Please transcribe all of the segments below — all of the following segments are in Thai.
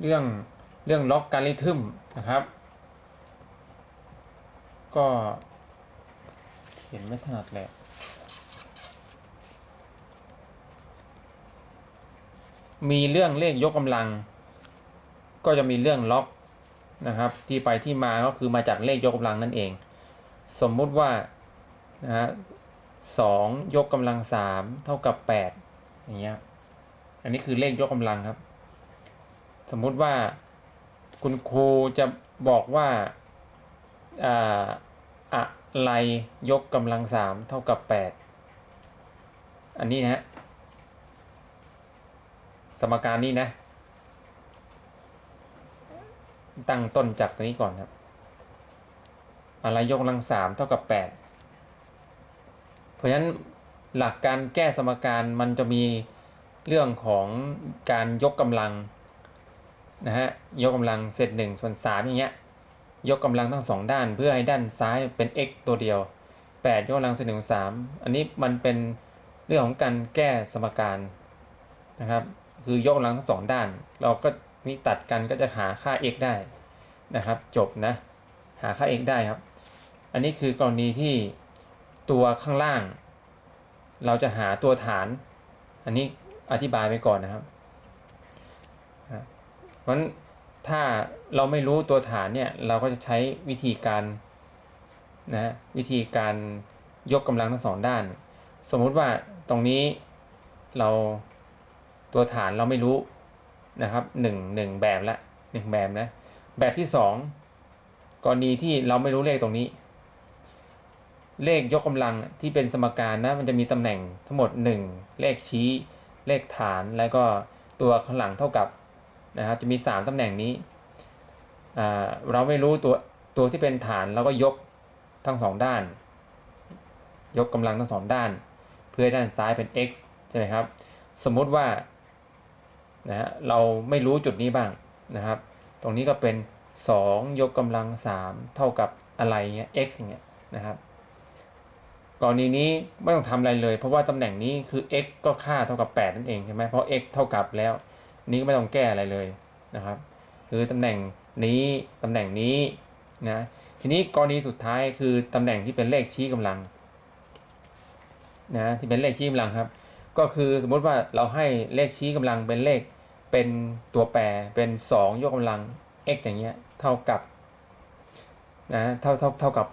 เรื่องเรื่องล็อกการิทึมนะครับ ก็เขียนไม่ถนัดเลยมีเรื่องเลขยกกำลัง ก็จะมีเรื่องล็อกนะครับ ที่ไปที่มาก็คือมาจากเลขยกกำลังนั่นเอง สมมุติว่านะฮะสองยกกำลังสามเท่ากับแปดอย่างเงี้ยอันนี้คือเลขยกกำลังครับ สมมุติว่าคุณครูจะบอกว่าอะไรยกกำลังสามเท่ากับแปดอันนี้นะฮะสมการนี้นะ ตั้งต้นจากตัวนี้ก่อนครับ อะไรยกกำลังสามเท่ากับแปดเพราะฉะนั้นหลักการแก้สมการมันจะมีเรื่องของการยกกำลัง นะฮะยกกำลังเศษหนึ่งส่วนสามอย่างเงี้ยยกกำลังทั้งสองด้าน เพื่อให้ด้านซ้ายเป็น x ตัวเดียว 8 ยกกำลังเศษหนึ่งสามอันนี้มันเป็นเรื่องของการแก้สมการนะครับคือยกกำลังทั้งสองด้าน เราก็นี่ตัดกันก็จะหาค่า x ได้นะครับ จบนะหาค่า x ได้ครับ อันนี้คือกรณีที่ตัวข้างล่าง เราจะหาตัวฐาน อันนี้อธิบายไปก่อนนะครับ เพราะฉะนั้นถ้าเราไม่รู้ตัวฐานเนี่ยเราก็จะใช้วิธีการนะวิธีการยกกำลังทั้งสองด้าน สมมุติว่าตรงนี้เราตัวฐานเราไม่รู้นะครับหนึ่งหนึ่งแบบละหนึ่งแบบนะแบบที่สองกรณีที่เราไม่รู้เลขตรงนี้ เลขยกกำลังที่เป็นสมการนะมันจะมีตำแหน่งทั้งหมด 1 เลขชี้ เลขฐานแล้วก็ตัวข้างหลังเท่ากับ นะครับจะมี 3 ตำแหน่งนี้ เราไม่รู้ตัวตัวที่เป็นฐานเราก็ยกทั้งสองด้าน ยกกำลังทั้งสองด้าน เพื่อให้ด้านซ้ายเป็น x ใช่ไหมครับ สมมุติว่านะฮะเราไม่รู้จุดนี้บ้างนะครับ ตรงนี้ก็เป็น 2 ยกกำลัง 3 เท่ากับอะไรเงี้ย x อย่างเงี้ยนะครับกรณีนี้ไม่ต้องทำอะไรเลย เพราะว่าตำแหน่งนี้คือ x ก็ค่าเท่ากับ 8 นั่นเองใช่ไหมเพราะ x เท่ากับแล้ว นี้ก็ไม่ต้องแก้อะไรเลยนะครับคือตำแหน่งนี้ตำแหน่งนี้นะทีนี้กรณีสุดท้ายคือตำแหน่งที่เป็นเลขชี้กำลังนะที่เป็นเลขชี้กำลังครับ ก็คือสมมุติว่าเราให้เลขชี้กำลังเป็นเลขเป็นตัวแปรเป็น 2 ยกกำลัง x อย่างเงี้ยเท่ากับนะเท่าเท่าเท่ากับ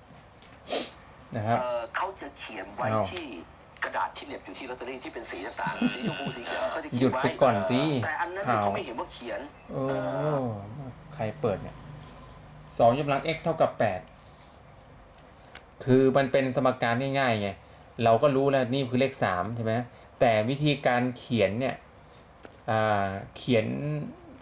8นะครับเอ่อเขาจะเขียนไว้อ้าวที่ก ระดาษที่เหน็บอยู่ที่ลอตเตอรี่ที่เป็นสีต่างๆสีชมพูสีเขียวเขาจะเขีหยุยดนไว้ไปก่อนสิแต่อันนั้นเนี่ยอ้าวเขาไม่เห็นว่าเขียน โอ้ใครเปิดเนี่ยสองยกกำลัง x เท่ากับแปดคือมันเป็นสมการง่ายๆไงเราก็รู้แล้วนี่คือเลขสามใช่ไหมแต่วิธีการเขียนเนี่ยอ่าเขียน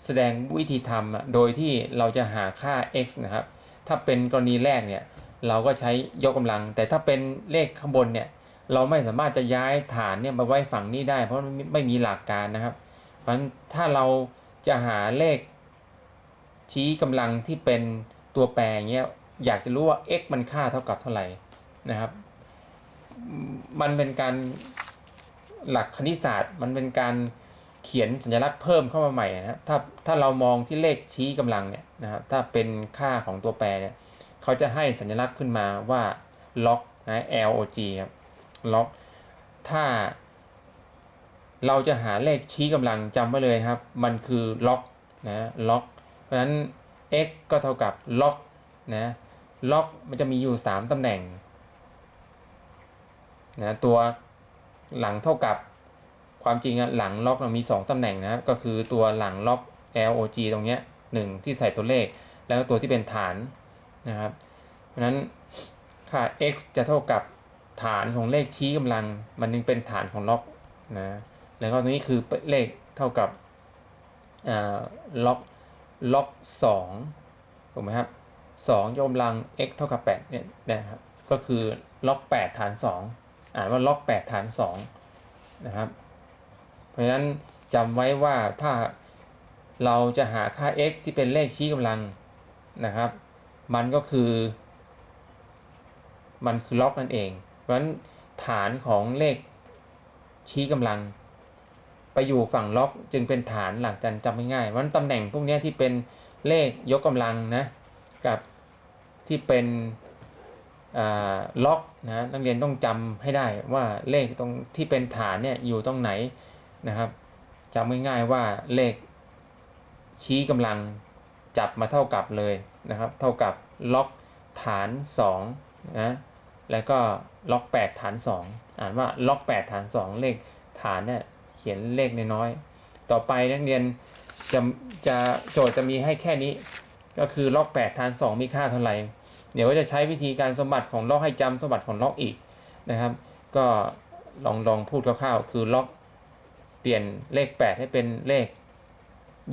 แสดงวิธีทำอะโดยที่เราจะหาค่า x นะครับ ถ้าเป็นกรณีแรกเนี่ย เราก็ใช้ยกกำลัง แต่ถ้าเป็นเลขข้างบนเนี่ย เราไม่สามารถจะย้ายฐานเนี่ยมาไว้ฝั่งนี้ได้ เพราะมันไม่มีหลักการนะครับ เพราะฉะนั้นถ้าเราจะหาเลขชี้กำลังที่เป็นตัวแปรอย่างเงี้ยอยากจะรู้ว่า x มันค่าเท่ากับเท่าไหร่นะครับ มันเป็นการหลักคณิตศาสตร์ มันเป็นการเขียนสัญลักษณ์เพิ่มเข้ามาใหม่นะถ้าถ้าเรามองที่เลขชี้กำลังเนี่ยนะครับถ้าเป็นค่าของตัวแปรเนี่ยเขาจะให้สัญลักษณ์ขึ้นมาว่าล็อกนะ log ครับ ล็อกถ้า เราจะหาเลขชี้กำลังจำไว้เลยครับ มันคือล็อกนะล็อก เพราะฉะนั้น x ก็เท่ากับล็อกนะล็อกมันจะมีอยู่ 3ตำแหน่งนะตัวหลังเท่ากับความจริงอะหลังล็อกมันมี 2ตำแหน่งนะครับก็คือตัวหลังล็อก log ตรงเนี้ยหนึ่งที่ใส่ตัวเลข แล้วก็ตัวที่เป็นฐานนะครับ เพราะฉะนั้นค่า x จะเท่ากับ ฐานของเลขชี้กำลัง มันจึงเป็นฐานของล็อกนะ แล้วก็ตรงนี้คือเลขเท่ากับล็อกล็อกสองถูกไหมครับสองยกกำลัง x เท่ากับแปดเนี่ยนะครับ ก็คือล็อกแปดฐานสองอ่านว่าล็อกแปดฐานสองนะครับ เพราะฉะนั้นจำไว้ว่าถ้าเราจะหาค่า x ที่เป็นเลขชี้กำลังนะครับ มันก็คือ มันคือล็อกนั่นเอง ราะฉะนั้นฐานของเลขชี้กำลัง ไปอยู่ฝั่งล็อกจึงเป็นฐานหลักจันจำง่ายเพราะฉะนั้นตำแหน่งพวกนี้ที่เป็นเลขยกกำลังนะกับที่เป็นล็อกนะนักเรียนต้องจำให้ได้ว่าเลขตรงที่เป็นฐานเนี่ยอยู่ตรงไหนนะครับจำง่ายๆว่าเลขชี้กำลังจับมาเท่ากับเลยนะครับ เท่ากับล็อกฐาน2นะ แล้วก็ล็อก 8 ฐาน 2 อ่านว่าล็อก 8 ฐาน 2 เลขฐานเนี่ยเขียนเลขน้อยๆต่อไปนักเรียนจะจะโจทย์จะมีให้แค่นี้ ก็คือล็อก 8 ฐาน 2 มีค่าเท่าไหร่ เดี๋ยวก็จะใช้วิธีการสมบัติของล็อกให้จำสมบัติของล็อกอีกนะครับ ก็ลองลองพูดคร่าวๆ คือล็อกเปลี่ยนเลข 8 ให้เป็นเลข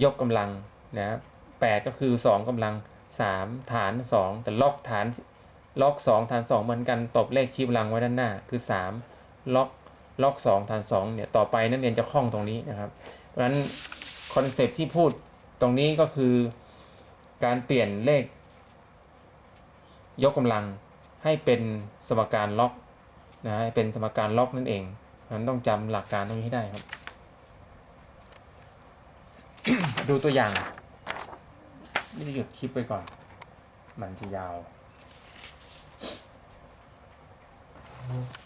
ยกกำลังนะครับ8ก็คือ 2กำลัง 3 ฐาน 2 แต่ล็อกฐาน ล็อก2ฐาน2เหมือนกันตบเลขชี้กำลังไว้ด้านหน้า คือ 3 ล็อกล็อก2ฐาน2เนี่ยต่อไปนักเรียนจะคล่องตรงนี้นะครับ เพราะฉะนั้นคอนเซปที่พูดตรงนี้ก็คือการเปลี่ยนเลข ยกกำลังให้เป็นสมการล็อกนะเป็นสมการล็อกนั่นเองเพราะฉะนั้นต้องจำหลักการตรงนี้ให้ได้ครับ ดูตัวอย่างนี่จะหยุดคลิปไปก่อน มันจะยาว Mm-hmm.